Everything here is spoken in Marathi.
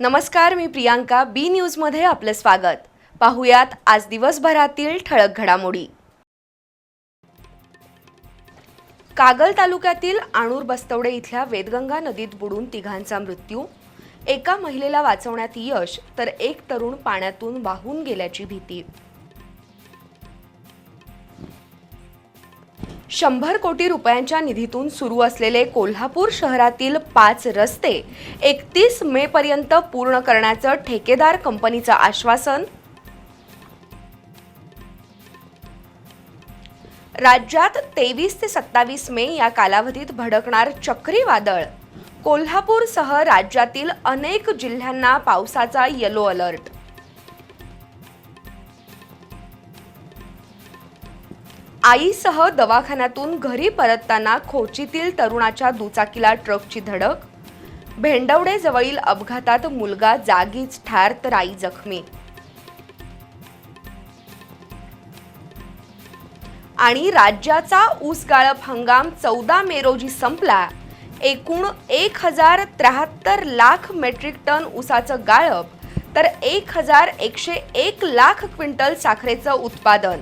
नमस्कार मी प्रियांका बी न्यूजमध्ये आपलं स्वागत. पाहुयात आज दिवसभरातील ठळक घडामोडी. कागल तालुक्यातील आणूर बस्तवडे इथल्या वेदगंगा नदीत बुडून तिघांचा मृत्यू. एका महिलेला वाचवण्यात यश तर एक तरुण पाण्यातून वाहून गेल्याची भीती. शंभर कोटी रुपयांच्या निधीतून सुरू असलेले कोल्हापूर शहरातील पाच रस्ते एकतीस मे पर्यंत पूर्ण करण्याचं ठेकेदार कंपनीचं आश्वासन. राज्यात तेवीस ते सत्तावीस मे या कालावधीत भडकणार चक्रीवादळ. कोल्हापूरसह राज्यातील अनेक जिल्ह्यांना पावसाचा येलो अलर्ट. आईसह दवाखान्यातून घरी परतताना खोचीतील तरुणाच्या दुचाकीला ट्रकची धडक. भेंडवडेजवळील अपघातात मुलगा जागीच ठार तर आई जखमी. आणि राज्याचा ऊस गाळप हंगाम चौदा मे रोजी संपला. एकूण एक हजार त्र्याहत्तर लाख मेट्रिक टन ऊसाचं गाळप तर एक हजार एकशे एक लाख क्विंटल साखरेचं उत्पादन.